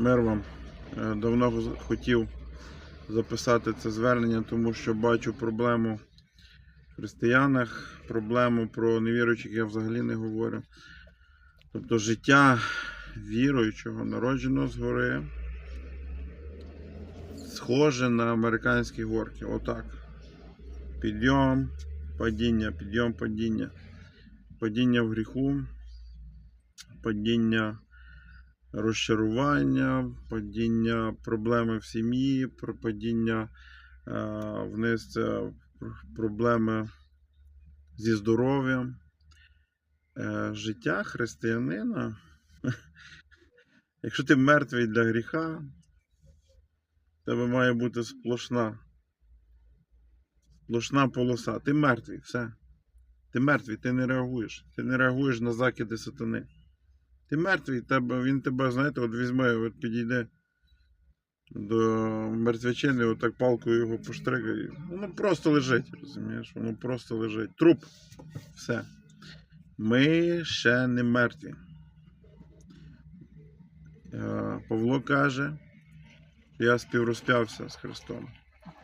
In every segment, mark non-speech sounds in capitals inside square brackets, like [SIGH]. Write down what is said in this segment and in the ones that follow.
Мир вам. Е, Давно хотів записати це звернення, тому що бачу проблему в християнах, проблему про невіруючих я взагалі не говорю. Тобто життя віруючого, народженого згори, схоже на американські горки. Отак. Підйом, падіння, підйом, падіння. Падіння в гріху, падіння розчарування, падіння проблеми в сім'ї, падіння е, вниз проблеми зі здоров'ям. Е, Життя християнина. [LAUGHS] Якщо ти мертвий для гріха, тебе має бути сплошна. Сплошна полоса. Ти мертвий, все. Ти мертвий, ти не реагуєш. Ти не реагуєш на закиди сатани. Ти мертвий, тебе, він тебе, знаєте, от візьме, от підійде до мертвячини, отак палкою його поштрикає. Воно просто лежить, розумієш? Воно просто лежить. Труп. Все. Ми ще не мертві. Е, Павло каже, я співрозп'явся з Христом.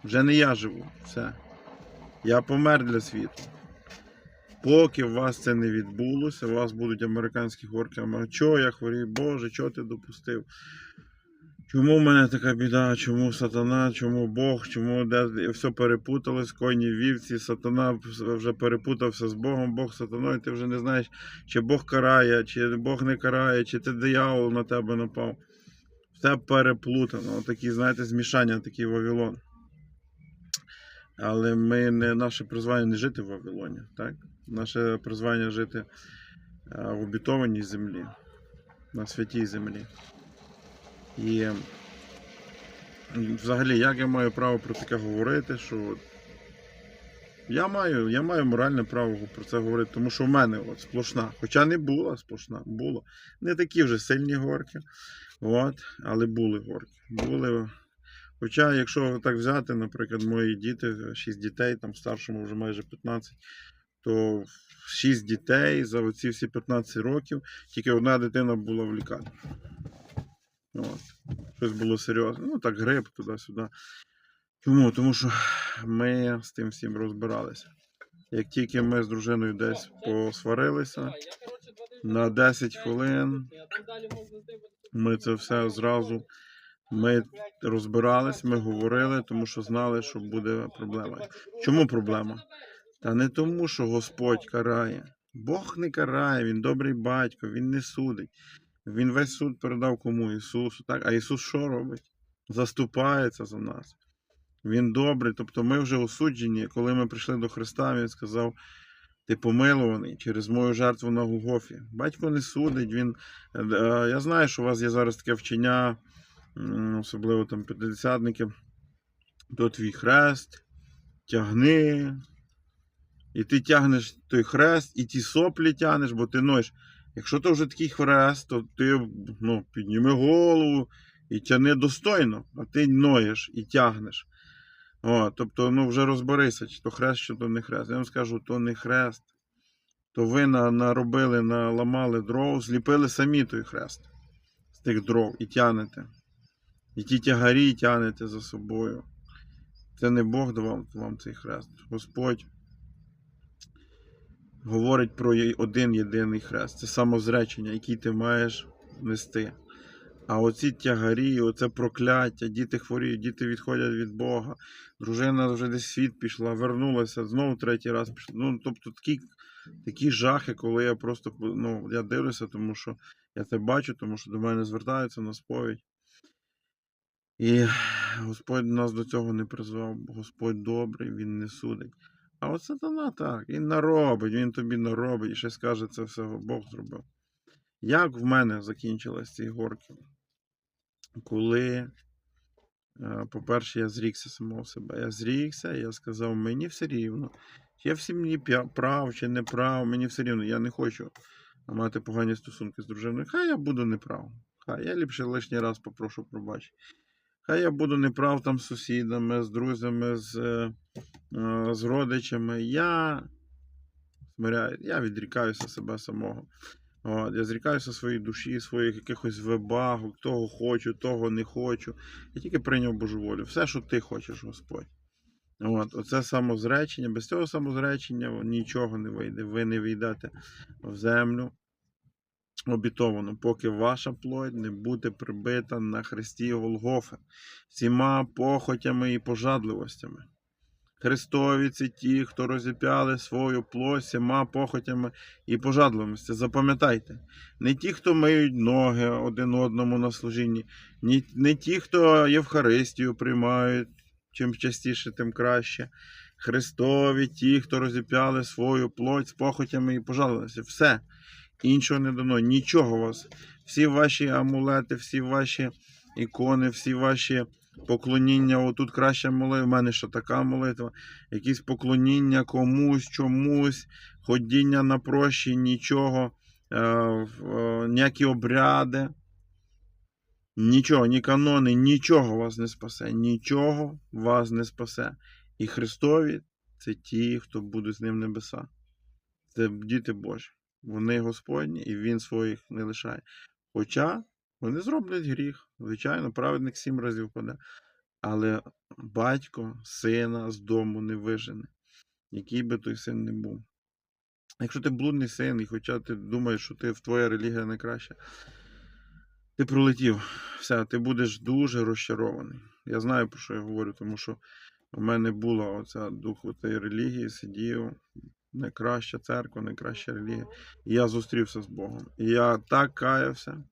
Вже не я живу. Все. Я помер для світу. Поки у вас це не відбулося, у вас будуть американські горки. Чого я хворію? Боже, чого ти допустив? Чому в мене така біда? Чому сатана? Чому Бог? Чому де все перепуталось? Коні вівці, сатана вже перепутався з Богом, Бог сатаною, ти вже не знаєш, чи Бог карає, чи Бог не карає, чи ти диявол на тебе напав. Все переплутано. Такі, знаєте, змішання, такий Вавилон. Але ми не наше призвання не жити в Вавилоні, так? Наше призвання жити е, в обітованій землі, на святій землі. І взагалі, як я маю право про таке говорити, що я маю, я маю моральне право про це говорити, тому що в мене от сплошна, хоча не була сплошна, було. Не такі вже сильні горки, от, але були горки. Були. Хоча, якщо так взяти, наприклад, мої діти, 6 дітей, там старшому вже майже 15, то 6 дітей за оці всі 15 років, тільки одна дитина була в лікарні. От. Щось було серйозне. Ну так, грип туди-сюди. Чому? Тому що ми з тим всім розбиралися. Як тільки ми з дружиною десь посварилися, на 10 хвилин ми це все зразу ми розбирались, ми говорили, тому що знали, що буде проблема. Чому проблема? Та не тому, що Господь карає. Бог не карає, Він добрий батько, Він не судить. Він весь суд передав кому? Ісусу. Так? А Ісус що робить? Заступається за нас. Він добрий. Тобто ми вже осуджені, коли ми прийшли до Христа, Він сказав: Ти помилуваний через мою жертву на Голгофі. Батько не судить. Він... е, е, Я знаю, що у вас є зараз таке вчення, особливо там п'ятдесятники, то твій хрест, тягни. І ти тягнеш той хрест, і ті соплі тягнеш, бо ти ноєш. Якщо то вже такий хрест, то ти ну, підніми голову і тяни достойно, а ти ноєш і тягнеш. О, тобто, ну вже розберися, чи то хрест, чи то не хрест. Я вам скажу, то не хрест. То ви на, наробили, наламали дров, зліпили самі той хрест з тих дров і тягнете. І ті тягарі тягнете за собою. Це не Бог давав вам цей хрест. Господь говорить про один єдиний хрест. Це самозречення, який ти маєш нести. А оці тягарі, оце прокляття, діти хворіють, діти відходять від Бога. Дружина вже десь світ пішла, вернулася, знову третій раз пішла. Ну, тобто такі, такі жахи, коли я просто ну, я дивлюся, тому що я це бачу, тому що до мене звертаються на сповідь. І Господь нас до цього не призвав. Господь добрий, Він не судить. А от сатана так, він наробить, він тобі наробить і ще скаже, це все Бог зробив. Як в мене закінчились ці горки? Коли, е, по-перше, я зрікся самого себе. Я зрікся, я сказав, мені все рівно. Я в сім'ї прав чи не прав, мені все рівно. Я не хочу мати погані стосунки з дружиною. Хай я буду неправ. Хай я ліпше лишній раз попрошу пробачення. Хай я буду неправ там з сусідами, з друзями, з, е, е, з родичами. Я смиряю, я відрікаюся себе самого. От, я зрікаюся своєї душі, своїх якихось вибагок, того хочу, того не хочу. Я тільки прийняв Божу волю. Все, що ти хочеш, Господь. От, оце самозречення. Без цього самозречення нічого не вийде. Ви не війдете в землю обітовану, поки ваша плоть не буде прибита на хресті Голгофи всіма похотями і пожадливостями. Христові це ті, хто розіп'яли свою плоть всіма похотями і пожадливості. Запам'ятайте, не ті, хто миють ноги один одному на служінні, не ті, хто Євхаристію приймають, чим частіше, тим краще. Христові ті, хто розіп'яли свою плоть з похотями і пожалилися. Все. Іншого не дано. Нічого вас. Всі ваші амулети, всі ваші ікони, всі ваші поклоніння. Отут краща молитва, в мене ще така молитва. Якісь поклоніння комусь, чомусь, ходіння на прощі, нічого, е, е, ніякі обряди. Нічого, ні канони, нічого вас не спасе, нічого вас не спасе. І Христові це ті, хто буде з ним в небеса. Це діти Божі. Вони Господні, і Він своїх не лишає. Хоча вони зроблять гріх, звичайно, праведник сім разів паде. Але батько сина з дому не вижене, який би той син не був. Якщо ти блудний син, і хоча ти думаєш, що ти, твоя релігія найкраща, ти пролетів. Все, ти будеш дуже розчарований. Я знаю, про що я говорю, тому що у мене була оця дух цієї релігії, сидів, найкраща церква, найкраща релігія. І я зустрівся з Богом. І я так каявся.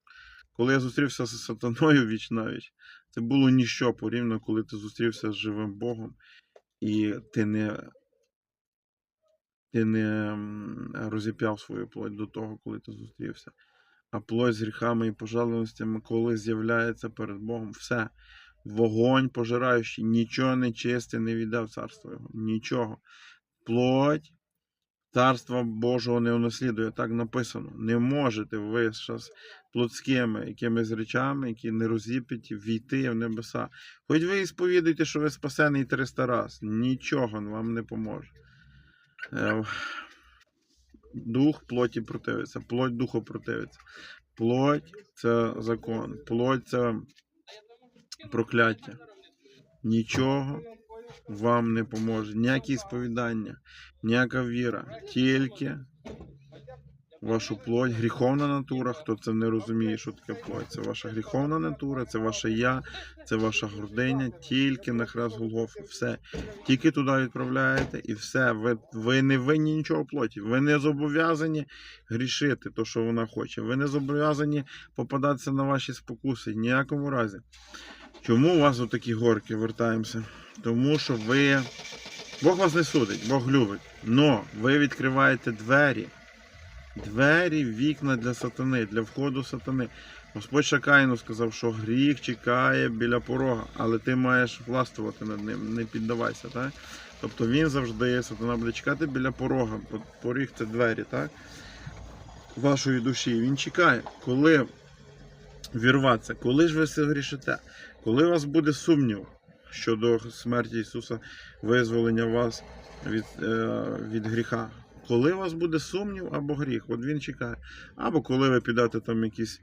Коли я зустрівся з сатаною [LAUGHS] віч навіч, це було ніщо порівняно, коли ти зустрівся з живим Богом, і ти не, ти не розіп'яв свою плоть до того, коли ти зустрівся. А плоть з гріхами і пожалостями, коли з'являється перед Богом, все. Вогонь пожираючий, нічого не чисте не віддав царство його. Нічого. Плоть царства Божого не унаслідує. Так написано. Не можете ви з плотськими якимись речами, які не розіп'яті, війти в небеса. Хоч ви і сповідуєте, що ви спасений 300 раз, нічого вам не поможе. Е, Дух плоті противиться, плоть духу противиться. Плоть це закон, плоть це прокляття. Нічого вам не поможе. Ніякі сповідання, ніяка віра. Тільки вашу плоть, гріховна натура. Хто це не розуміє, що таке плоть? Це ваша гріховна натура, це ваше я, це ваша гординя, тільки на хрест Голгофи. Все. Тільки туди відправляєте і все. Ви, ви не винні нічого плоті. Ви не зобов'язані грішити, то, що вона хоче. Ви не зобов'язані попадатися на ваші спокуси. Ніякому разі. Чому у вас отакі горки? Вертаємося. Тому що ви. Бог вас не судить, Бог любить. Но ви відкриваєте двері. Двері, вікна для сатани, для входу сатани. Господь Шакаїну сказав, що гріх чекає біля порога, але ти маєш властвувати над ним, не піддавайся. Так? Тобто він завжди, сатана буде чекати біля порога. бо Поріг це двері, так? Вашої душі. Він чекає, коли вірватися, коли ж ви все грішите, коли у вас буде сумнів щодо смерті Ісуса, визволення вас від, е, від гріха. Коли у вас буде сумнів або гріх, от він чекає. Або коли ви підете там якісь.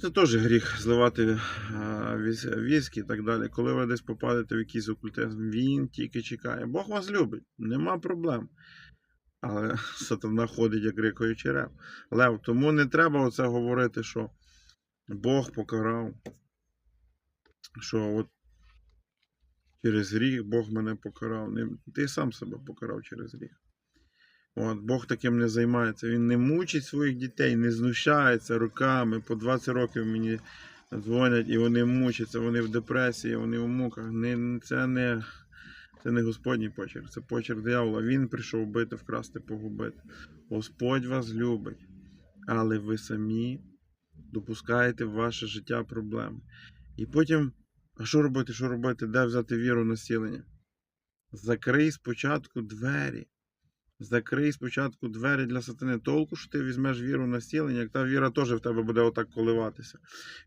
Це теж гріх зливати е, віс- віскі і так далі. Коли ви десь попадете в якийсь окультизм, він тільки чекає. Бог вас любить, нема проблем. Але [LAUGHS] сатана ходить, як рикаючий рев. Лев, тому не треба оце говорити, що Бог покарав. Що от через гріх Бог мене покарав. Ти сам себе покарав через гріх. От, Бог таким не займається. Він не мучить своїх дітей, не знущається руками. По 20 років мені дзвонять і вони мучаться, вони в депресії, вони в муках. Не, це, не, це не Господній почерк, це почерк диявола. Він прийшов бити, вкрасти, погубити. Господь вас любить, але ви самі допускаєте в ваше життя проблеми. І потім, а що робити, що робити, де взяти віру насілення? Закрий спочатку двері. Закрий спочатку двері для сатани. Толку, що ти візьмеш віру на зцілення, як та віра теж в тебе буде отак коливатися.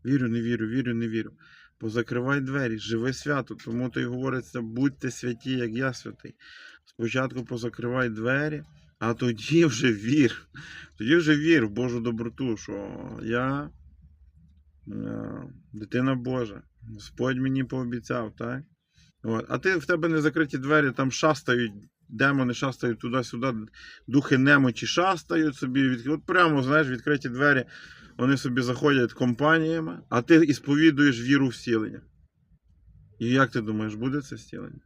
Вірю, не вірю, вірю, не вірю. Позакривай двері, живи свято, тому то й говориться, будьте святі, як я святий. Спочатку позакривай двері, А тоді вже вір. Тоді вже вір в Божу доброту, що я е, дитина Божа. Господь мені пообіцяв, так? От. А ти в тебе не закриті двері, там шастають, демони шастають туди-сюди, духи немочі шастають собі. Від... От прямо, знаєш, відкриті двері, вони собі заходять компаніями, а ти і сповідуєш віру в зцілення. І як ти думаєш, буде це зцілення?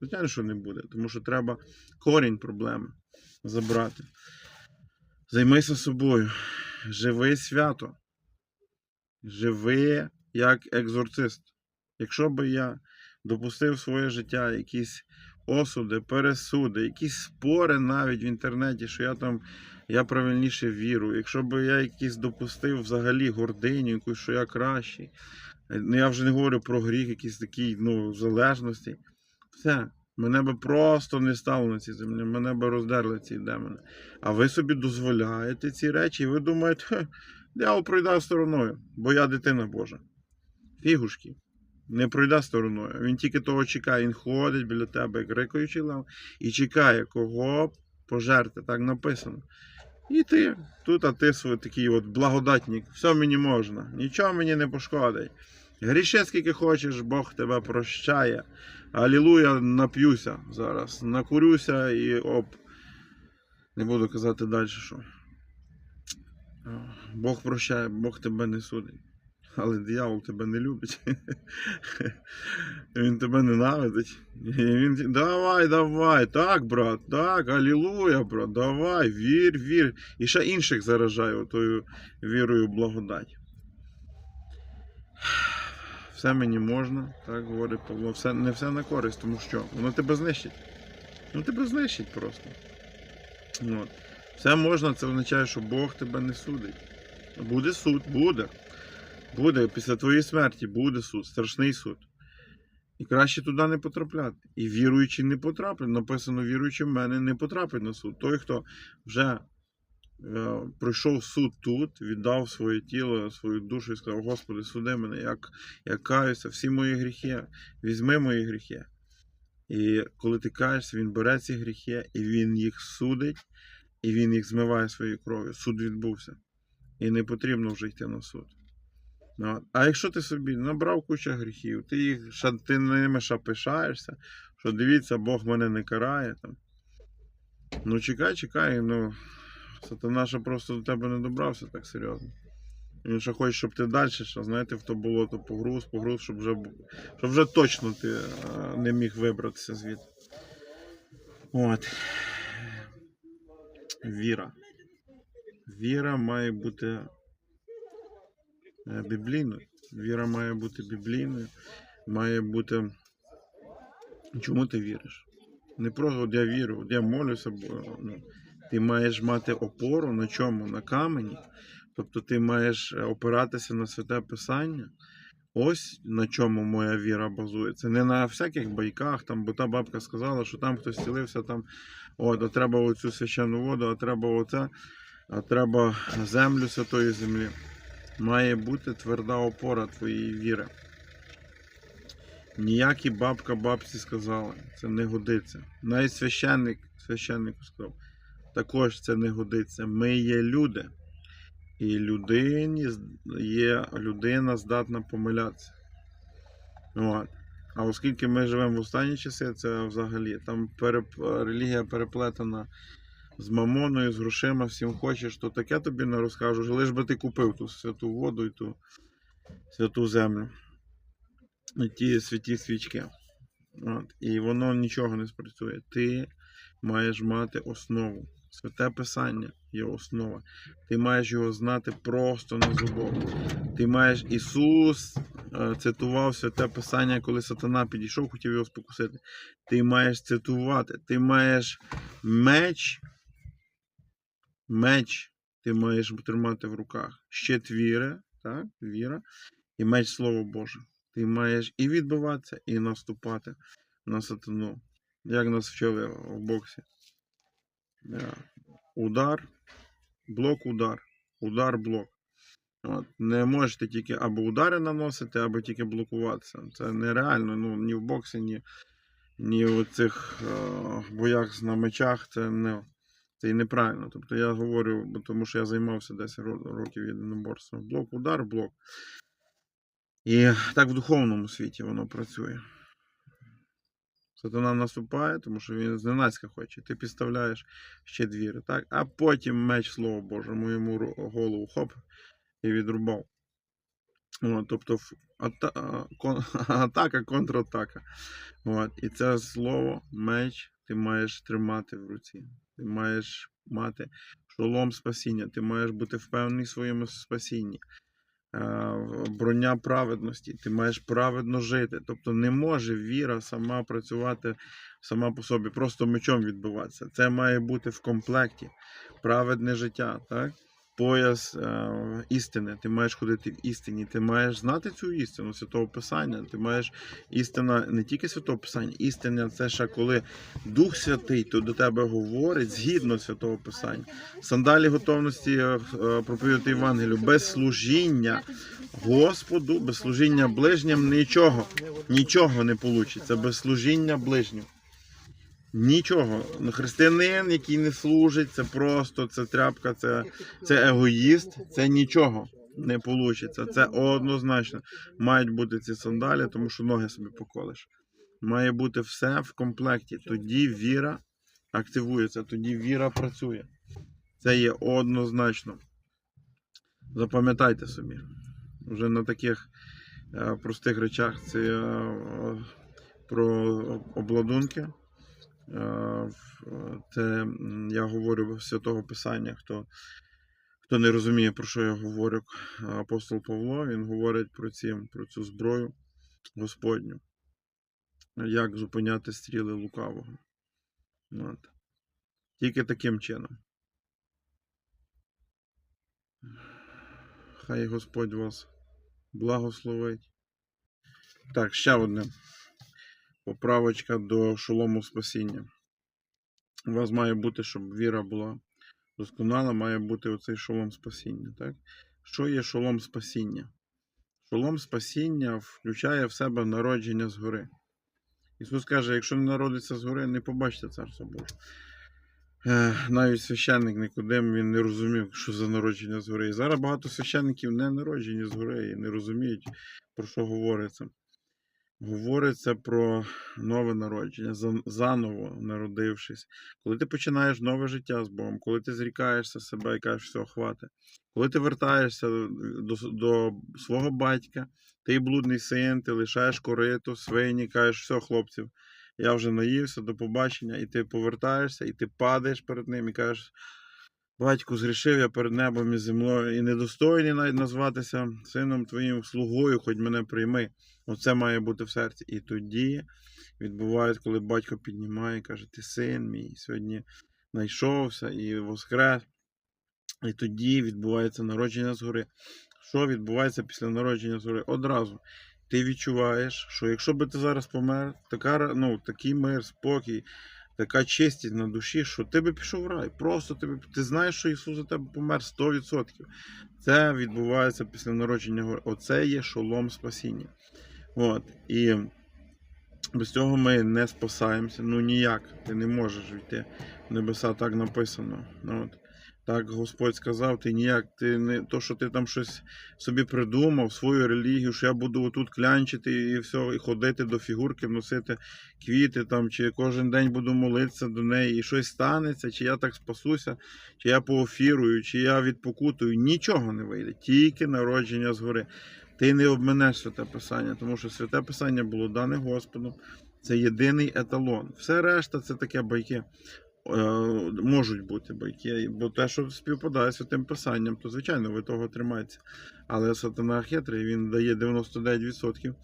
Звичайно, що не буде, тому що треба корінь проблеми забрати. Займайся собою. Живи свято. Живи як екзорцист. Якщо би я допустив своє життя якісь осуди, пересуди, якісь спори навіть в інтернеті, що я там я правильніше віру, якщо би я якісь допустив взагалі гординю, якусь, що я кращий. Ну, я вже не говорю про гріх, якийсь такий, ну, залежності. Все. Мене би просто не стало на цій землі, мене би роздерли ці демони. А ви собі дозволяєте ці речі, і ви думаєте, «Хе, дьявол пройде стороною, бо я дитина Божа. Фігушки. Не пройде стороною. Він тільки того чекає, він ходить біля тебе, як лев, і чекає, кого пожерти, так написано. І ти тут, а ти такий от благодатник, все мені можна, нічого мені не пошкодить. Гріши скільки хочеш, Бог тебе прощає. Алілуя, нап'юся зараз. Накурюся і оп. Не буду казати далі, що. Бог прощає, Бог тебе не судить. Але диявол тебе не любить. [LAUGHS] Він тебе ненавидить. І він давай, давай, так, брат, так, алілуя, брат, давай, вір, вір. І ще інших заражає отою вірою благодать. Все мені можна, так говорить Павло. Все, не все на користь, тому що воно тебе знищить. Ну тебе знищить просто. От. Все можна, це означає, що Бог тебе не судить. Буде суд, буде. Буде після твоєї смерті буде суд, страшний суд. І краще туди не потрапляти. І віруючий не потрапить. Написано, віруючий в мене не потрапить на суд. Той, хто вже е, пройшов суд тут, віддав своє тіло, свою душу і сказав, Господи, суди мене, як я каюся, всі мої гріхи, візьми мої гріхи. І коли ти каєшся, він бере ці гріхи, і він їх судить, і він їх змиває своєю кров'ю. Суд відбувся. І не потрібно вже йти на суд. Ну, А якщо ти собі набрав кучу гріхів, ти їх ти ними ще пишаєшся, що дивіться, Бог мене не карає там. Ну чекай, чекай, ну сатана ще просто до тебе не добрався так серйозно. Він ще хоче, щоб ти далі, ще, знаєте, в то болото погруз, погруз, щоб вже, щоб вже точно ти е, не міг вибратися звідти. От. Віра. Віра має бути біблійною. Віра має бути біблійною, має бути. Чому ти віриш? Не просто от я вірю, от я молюся, ну, ти маєш мати опору на чому? На камені. Тобто ти маєш е, опиратися на святе писання. Ось на чому моя віра базується. Не на всяких байках, там, бо та бабка сказала, що там хтось цілився, там, от, а треба оцю священну воду, а треба оце, а треба землю святої землі. Має бути тверда опора твоєї віри. Ніякі бабка бабці сказали, це не годиться. Навіть священник, священнику сказав, також це не годиться. Ми є люди. І людині є людина здатна помилятися. От. А оскільки ми живемо в останні часи, це взагалі там переп... релігія переплетена з мамоною, з грошима, всім хочеш, то таке тобі не розкажу. Лиш би ти купив ту святу воду і ту святу землю. І ті святі свічки. От. І воно нічого не спрацює. Ти маєш мати основу. Святе Писання є основа. Ти маєш його знати просто на зубок. Ти маєш Ісус е, цитував святе Писання, коли сатана підійшов, хотів його спокусити. Ти маєш цитувати, ти маєш меч, меч ти маєш тримати в руках. Щит віри, так? віра, і меч Слово Боже. Ти маєш і відбиватися, і наступати на сатану. Як нас вчили в боксі. Удар, блок, удар. Удар, блок. От. Не можете тільки або удари наносити, або тільки блокуватися. Це нереально. Ну, ні в боксі, ні, ні в цих е, боях на мечах. Це не, Це і неправильно. Тобто я говорю, тому що я займався 10 років єдиноборством. Блок, удар, блок. І так в духовному світі воно працює. Сатана наступає, тому що він зненацька хоче. Ти підставляєш ще двіри, так? А потім меч Слово Божому йому голову хоп і відрубав. От, тобто ата- кон- [LAUGHS] атака, контратака. От, і це слово, меч, ти маєш тримати в руці. Ти маєш мати шолом спасіння, ти маєш бути впевнений в своєму спасінні. Е, Броня праведності, ти маєш праведно жити. Тобто не може віра сама працювати сама по собі, просто мечом відбиватися. Це має бути в комплекті. Праведне життя, так? Пояс е, істини. Ти маєш ходити в істині, ти маєш знати цю істину святого Писання. Ти маєш істина не тільки святого Писання, істина це ще коли Дух Святий то до тебе говорить згідно святого Писання. Сандалі готовності е, проповідати Євангелію без служіння Господу, без служіння ближнім нічого, нічого не вийде. Без служіння ближнім. Нічого. Ну, Християнин, який не служить, це просто це тряпка, це, це егоїст, це нічого не вийде. Це однозначно. Мають бути ці сандалі, тому що ноги собі поколиш. Має бути все в комплекті. Тоді віра активується, тоді віра працює. Це є однозначно. Запам'ятайте собі. Вже на таких е, простих речах це е, про обладунки. Це я говорю святого Писання. Хто, хто не розуміє, про що я говорю, апостол Павло, він говорить про, ці, про цю зброю Господню. Як зупиняти стріли лукавого. От. Тільки таким чином. Хай Господь вас благословить. Так, ще одне. Поправочка до шолому спасіння. У вас має бути, щоб віра була досконала, має бути оцей шолом спасіння. Так? Що є шолом спасіння? Шолом спасіння включає в себе народження згори. Ісус каже, якщо не народиться згори, не побачите Царство Боже. Е, Навіть священник Никодим він не розумів, що за народження згори. І зараз багато священників не народжені згори і не розуміють, про що говориться. Говориться про нове народження, заново народившись. Коли ти починаєш нове життя з Богом, коли ти зрікаєшся себе і кажеш, все, хвати. Коли ти вертаєшся до, до свого батька, ти блудний син, ти лишаєш корито, свині, кажеш, все, хлопців, я вже наївся, до побачення, і ти повертаєшся, і ти падаєш перед ним і кажеш, батьку, згрішив я перед небом і землею, і недостойний навіть назватися сином твоїм слугою, хоч мене прийми. Оце має бути в серці. І тоді відбувається, коли батько піднімає і каже, ти син мій, сьогодні знайшовся і воскрес. І тоді відбувається народження згори. Що відбувається після народження згори? Одразу. Ти відчуваєш, що якщо би ти зараз помер, така, ну, такий мир, спокій, така чистість на душі, що ти би пішов в рай. Просто ти, би- ти знаєш, що Ісус за тебе помер 100%. Це відбувається після народження. Оце є шолом спасіння. От. І без цього ми не спасаємося. Ну ніяк. Ти не можеш війти в небеса, так написано. От. Так Господь сказав, ти ніяк, ти не то, що ти там щось собі придумав, свою релігію, що я буду отут клянчити і все, і ходити до фігурки, носити квіти там, чи кожен день буду молитися до неї, і щось станеться, чи я так спасуся, чи я поофірую, чи я відпокутую. Нічого не вийде, тільки народження згори. Ти не обминеш святе Писання, тому що святе Писання було дане Господом. Це єдиний еталон. Все решта це таке байки. Е, можуть бути байки, бо те, що співпадає з святим писанням, то звичайно ви того тримаєтеся. Але сатана хитрий, він дає 99%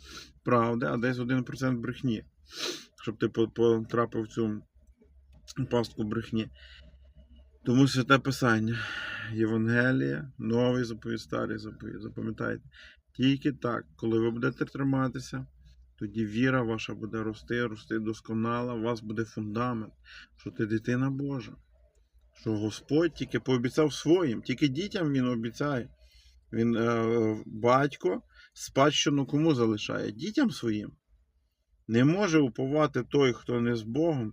правди, а десь 1% брехні. Щоб ти потрапив в цю пастку брехні. Тому святе писання, Євангелія, новий заповідь, старий заповідь. Запам'ятайте, тільки так, коли ви будете триматися, тоді віра ваша буде рости, рости досконала, у вас буде фундамент, що ти дитина Божа. Що Господь тільки пообіцяв своїм, тільки дітям Він обіцяє. Він е, батько спадщину кому залишає? Дітям своїм. Не може уповати той, хто не з Богом,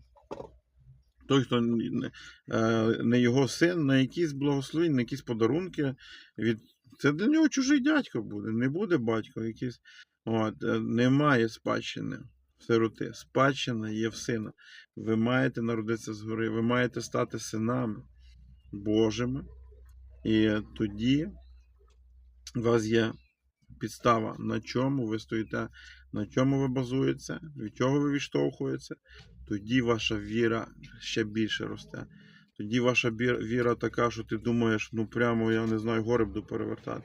той, хто не, е, не його син, на якісь благословення, на якісь подарунки. Від... Це для нього чужий дядько буде, не буде батько якийсь. От, е, немає спадщини в сироти. Спадщина є в сина. Ви маєте народитися згори, ви маєте стати синами Божими. І тоді у вас є підстава, на чому ви стоїте, на чому ви базуєтеся, від чого ви відштовхуєтеся. Тоді ваша віра ще більше росте. Тоді ваша віра така, що ти думаєш, ну прямо я не знаю, гори буду перевертати.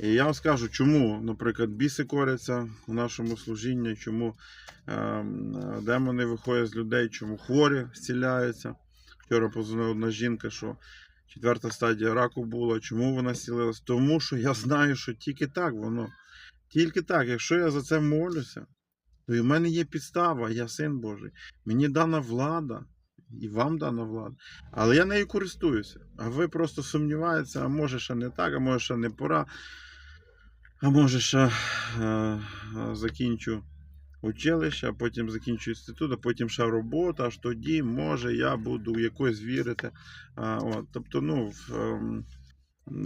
І я вам скажу, чому, наприклад, біси коряться в нашому служінні, чому е, демони виходять з людей, чому хворі зціляються. Вчора позвонила одна жінка, що четверта стадія раку була. Чому вона зцілилась? Тому що я знаю, що тільки так воно. Тільки так, якщо я за це молюся, то і в мене є підстава, я син Божий. Мені дана влада, і вам дана влада. Але я нею користуюся. А ви просто сумніваєтеся, а може ще не так, а може ще не пора. А може ще е, е, закінчу училище, а потім закінчу інститут, а потім ще робота, аж тоді, може, я буду в якось вірити. А, от, тобто, ну, в, ем,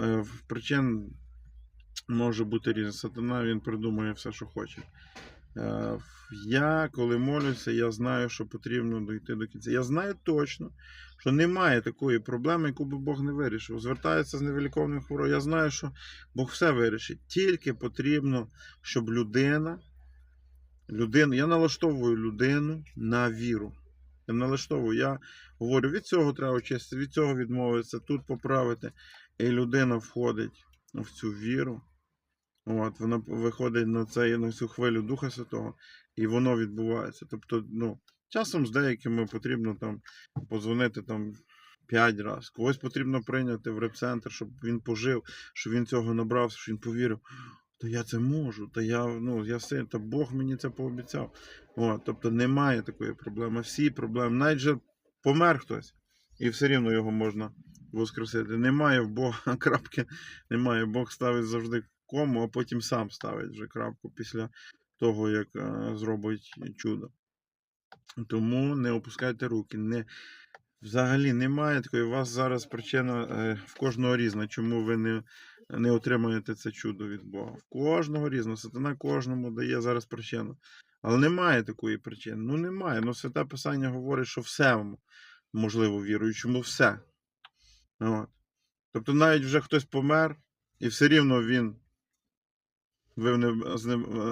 е, в причин може бути різне. Сатана він придумує все, що хоче. Е, Я, коли молюся, я знаю, що потрібно дойти до кінця. Я знаю точно, що немає такої проблеми, яку би Бог не вирішив. Звертається з невиліковним хворобою. Я знаю, що Бог все вирішить. Тільки потрібно, щоб людина, людина, я налаштовую людину на віру. Я налаштовую, я говорю, від цього треба очистити, від цього відмовитися, тут поправити. І людина входить в цю віру. От, вона виходить на, цей, на цю хвилю Духа Святого, і воно відбувається. Тобто, ну, часом з деякими потрібно там подзвонити там 5 разів. Когось потрібно прийняти в репцентр, щоб він пожив, щоб він цього набрався, щоб він повірив. То я це можу, та я, ну, я син, та Бог мені це пообіцяв. От, тобто немає такої проблеми. Всі проблеми. Навіть же помер хтось, і все рівно його можна воскресити. Немає в Бога [LAUGHS] крапки, немає. Бог ставить завжди кому, а потім сам ставить вже крапку після того, як е, зробить чудо. Тому не опускайте руки. Не, взагалі немає такої. У вас зараз причина е, в кожного різна, чому ви не, не отримаєте це чудо від Бога. В кожного різно. Сатана кожному дає зараз причину. Але немає такої причини. Ну немає. Ну, святе Писання говорить, що все можливо віруючому все. От. Тобто навіть вже хтось помер, і все рівно він ви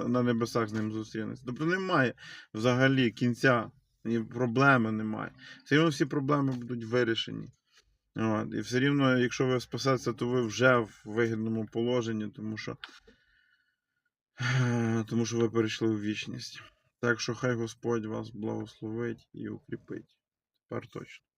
на небесах з ним зустрінеться. Тобто немає взагалі кінця, і проблеми немає. Все рівно всі проблеми будуть вирішені. От. І все рівно, якщо ви спасетеся, то ви вже в вигідному положенні, тому що, [SIGHS] тому що ви перейшли у вічність. Так що хай Господь вас благословить і укріпить. Тепер точно.